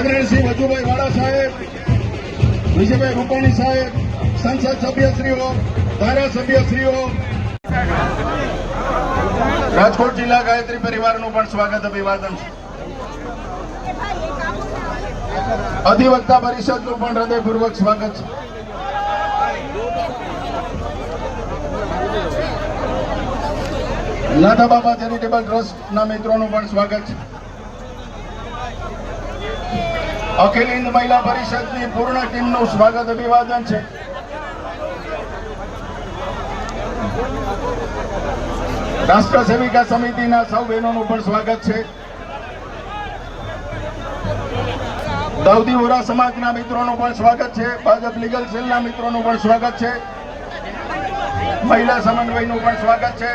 આદરણીય વજુભાઈ વાળા સાહેબ, વિજયભાઈ રૂપાણી સાહેબ, સંસદ સભ્યશ્રીઓ, ધારાસભ્યશ્રીઓ, રાજકોટ જિલ્લા ગાયત્રી પરિવારનું પણ સ્વાગત અભિવાદન છે. અધિવક્તા પરિષદનું પણ હૃદયપૂર્વક સ્વાગત છે. નાથા બાબા ચેરિટેબલ ટ્રસ્ટના મિત્રોનું પણ સ્વાગત છે. અખિલ હિન્દ મહિલા પરિષદની પૂર્ણ ટીમનું સ્વાગત અભિવાદન છે. રાષ્ટ્ર સેવિકા સમિતિના સૌ બહેનોનું પણ સ્વાગત છે. દાઉદી વોરા સમાજના મિત્રોનું પણ સ્વાગત છે. ભાજપ લીગલ સેલના મિત્રોનું પણ સ્વાગત છે. મહિલા સમન્વયનું પણ સ્વાગત છે.